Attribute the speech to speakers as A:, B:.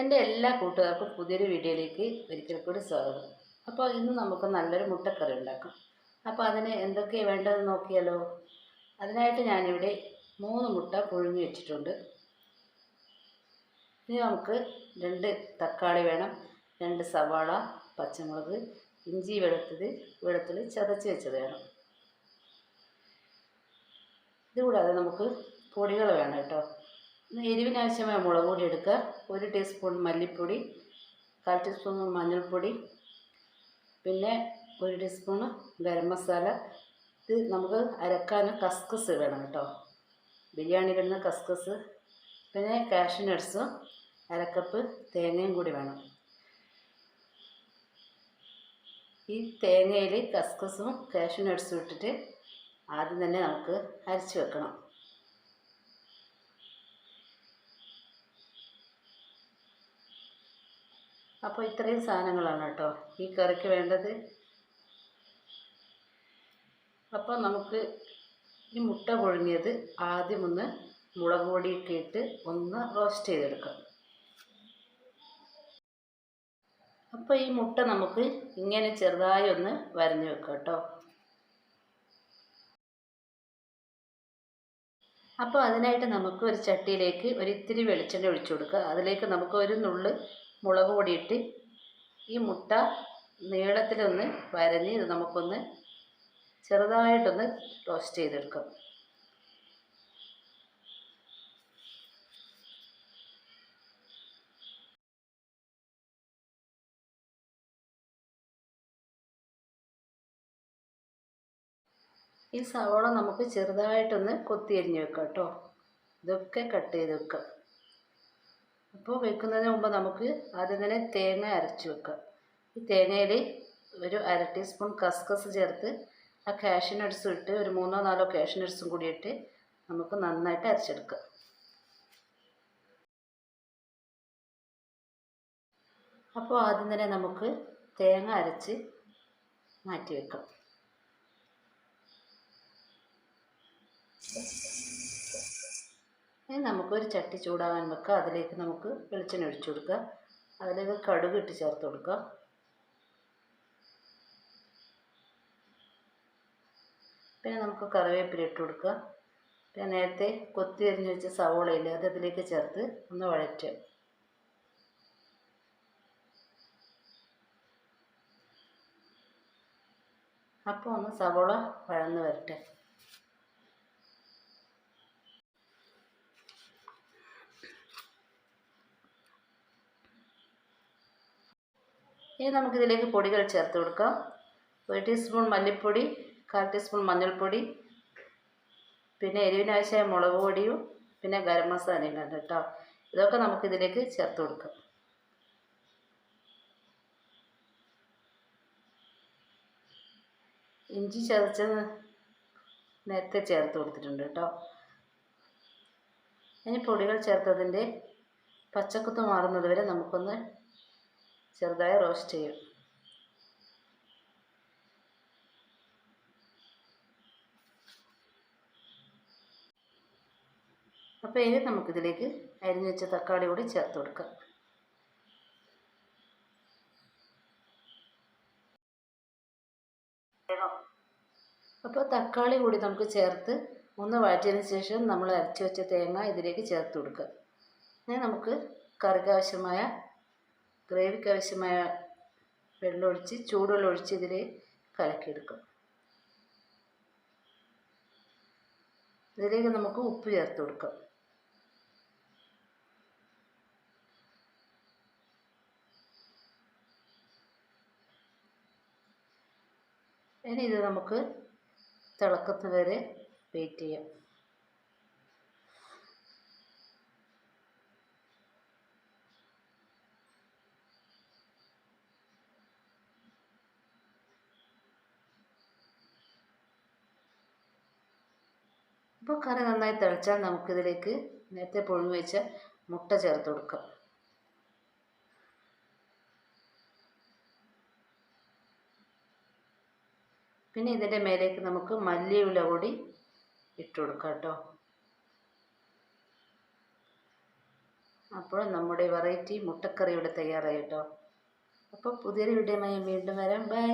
A: എന്റെ എല്ലാ കൂട്ടുകാർക്കും പുതിയൊരു വീഡിയോയിലേക്ക് ഒരിക്കൽ കൂടി സ്വാഗതം. അപ്പോൾ ഇന്ന് നമുക്ക് നല്ലൊരു മുട്ടക്കറി ഉണ്ടാക്കാം. അപ്പോൾ അതിന് എന്തൊക്കെയാണ് വേണ്ടതെന്ന് നോക്കിയാലോ? അതിനായിട്ട് ഞാനിവിടെ മൂന്ന് മുട്ട പുഴുങ്ങി വെച്ചിട്ടുണ്ട്. ഇനി നമുക്ക് രണ്ട് തക്കാളി വേണം രണ്ട് സവാള പച്ചമുളക് ഇഞ്ചി വെളുത്തത് വെളുത്തുള്ളി ചതച്ച് വെച്ചത് വേണം. ഇതുകൂടാതെ നമുക്ക് പൊടികൾ വേണം കേട്ടോ. എരിവിനാവശ്യമായ മുളക് പൊടി എടുക്കുക. ഒരു ടീസ്പൂൺ മല്ലിപ്പൊടി കാൽ ടീസ്പൂൺ മഞ്ഞൾപ്പൊടി പിന്നെ ഒരു ടീസ്പൂൺ ഗരം മസാല. ഇത് നമുക്ക് അരക്കാൻ കസ്കസ് വേണം കേട്ടോ. ബിരിയാണിയിലിടുന്ന കസ്കസ് പിന്നെ കാഷ്യൂ നട്ട്സും അരക്കപ്പ് തേങ്ങയും കൂടി വേണം. ഈ തേങ്ങയിൽ കസ്കസും കാഷ്യൂ നട്ട്സും ഇട്ടിട്ട് ആദ്യം തന്നെ നമുക്ക് അരച്ച് വെക്കണം. അപ്പോൾ ഇത്രയും സാധനങ്ങളാണ് കേട്ടോ. ഈ കറിക്ക് വേണ്ടത്. അപ്പോൾ നമുക്ക് ഈ മുട്ട പുഴുങ്ങിയത് ആദ്യം ഒന്ന് മുളക് പൊടിയൊക്കെ ഇട്ട് ഒന്ന് റോസ്റ്റ് ചെയ്തെടുക്കാം. അപ്പോൾ ഈ മുട്ട നമുക്ക് ഇങ്ങനെ ചെറുതായി ഒന്ന് വരഞ്ഞു വെക്കാം കേട്ടോ. അപ്പോൾ അതിനായിട്ട് നമുക്ക് ഒരു ചട്ടിയിലേക്ക് ഒരിത്തിരി വെളിച്ചെണ്ണ ഒഴിച്ചു കൊടുക്കുക. അതിലേക്ക് നമുക്ക് ഒരു നുള്ള് മുളക് പൊടിയിട്ട് ഈ മുട്ട നീളത്തിലൊന്ന് വരഞ്ഞ് ഇത് നമുക്കൊന്ന് ചെറുതായിട്ടൊന്ന് റോസ്റ്റ് ചെയ്തെടുക്കാം. ഈ സവോള നമുക്ക് ചെറുതായിട്ടൊന്ന് കൊത്തി അരിഞ്ഞ് വെക്കാം കേട്ടോ. ഇതൊക്കെ കട്ട് ചെയ്ത് വെക്കാം. അപ്പോൾ വെക്കുന്നതിന് മുമ്പ് നമുക്ക് ആദ്യം തന്നെ തേങ്ങ അരച്ച് വെക്കാം. ഈ തേങ്ങയിൽ ഒരു അര ടീസ്പൂൺ കസ്കസ് ചേർത്ത് ആ ക്യാഷിനടിച്ചും ഇട്ട് ഒരു മൂന്നോ നാലോ ക്യാഷിനടിച്ചും കൂടി ഇട്ട് നമുക്ക് നന്നായിട്ട് അരച്ചെടുക്കാം. അപ്പോൾ ആദ്യം തന്നെ നമുക്ക് തേങ്ങ അരച്ച് മാറ്റി വെക്കാം. ഇനി നമുക്കൊരു ചട്ടി ചൂടാകാൻ വെക്കുക. അതിലേക്ക് നമുക്ക് വെളിച്ചെണ്ണ ഒഴിച്ചു കൊടുക്കുക. അതിലേക്ക് കടുക് ഇട്ട് ചേർത്ത് കൊടുക്കുക. പിന്നെ നമുക്ക് കറിവേപ്പില ഇട്ട് കൊടുക്കുക. പിന്നെ നേരത്തെ കൊത്തി അരിഞ്ഞ് വെച്ച സവോളയില്ലേ അത് അതിലേക്ക് ചേർത്ത് ഒന്ന് വഴറ്റുക. അപ്പോൾ ഒന്ന് സവോള വഴന്ന് വരട്ടെ. ഇനി നമുക്കിതിലേക്ക് പൊടികൾ ചേർത്ത് കൊടുക്കാം. ഒരു ടീസ്പൂൺ മല്ലിപ്പൊടി കാൽ ടീസ്പൂൺ മഞ്ഞൾപ്പൊടി പിന്നെ എരിവിനാവശ്യമായ മുളക് പൊടിയും പിന്നെ ഗരം മസാലയും കണ്ട് കേട്ടോ. ഇതൊക്കെ നമുക്കിതിലേക്ക് ചേർത്ത് കൊടുക്കാം. ഇഞ്ചി ചതച്ചത് നേരത്തെ ചേർത്ത് കൊടുത്തിട്ടുണ്ട് കേട്ടോ. ഇനി പൊടികൾ ചേർത്തതിന്റെ പച്ചക്കുത്ത് മാറുന്നത് വരെ നമുക്കൊന്ന് ചെറുതായി റോസ്റ്റ് ചെയ്യും. അപ്പോൾ ഇനി നമുക്കിതിലേക്ക് അരിഞ്ഞു വെച്ച തക്കാളി കൂടി ചേർത്ത് കൊടുക്കാം. അപ്പോൾ തക്കാളി കൂടി നമുക്ക് ചേർത്ത് ഒന്ന് വഴറ്റിയതിന് ശേഷം നമ്മൾ അരച്ചു വെച്ച തേങ്ങ ഇതിലേക്ക് ചേർത്ത് കൊടുക്കുക. ഇനി നമുക്ക് കറിക്ക് ആവശ്യമായ ഗ്രേവിക്ക് ആവശ്യമായ വെള്ളമൊഴിച്ച് ചൂടുവെള്ളം ഒഴിച്ച് ഇതിൽ കലക്കിയെടുക്കും. ഇതിലേക്ക് നമുക്ക് ഉപ്പ് ചേർത്ത് കൊടുക്കാം. ഇനി ഇത് നമുക്ക് തിളക്കത്ത് വരെ വെയിറ്റ് ചെയ്യാം. ഇപ്പോൾ കറി നന്നായി തിളച്ചാൽ നമുക്കിതിലേക്ക് നേരത്തെ പൊഴിഞ്ഞു വെച്ച മുട്ട ചേർത്ത് കൊടുക്കാം. പിന്നെ ഇതിന്റെ മേലേക്ക് നമുക്ക് മല്ലിയില കൂടി ഇട്ട് കൊടുക്കാം കേട്ടോ. അപ്പോൾ നമ്മുടെ വെറൈറ്റി മുട്ടക്കറി ഇവിടെ തയ്യാറായി കേട്ടോ. അപ്പോൾ പുതിയൊരു വീഡിയോയുമായി വീണ്ടും വരാം. ബൈ.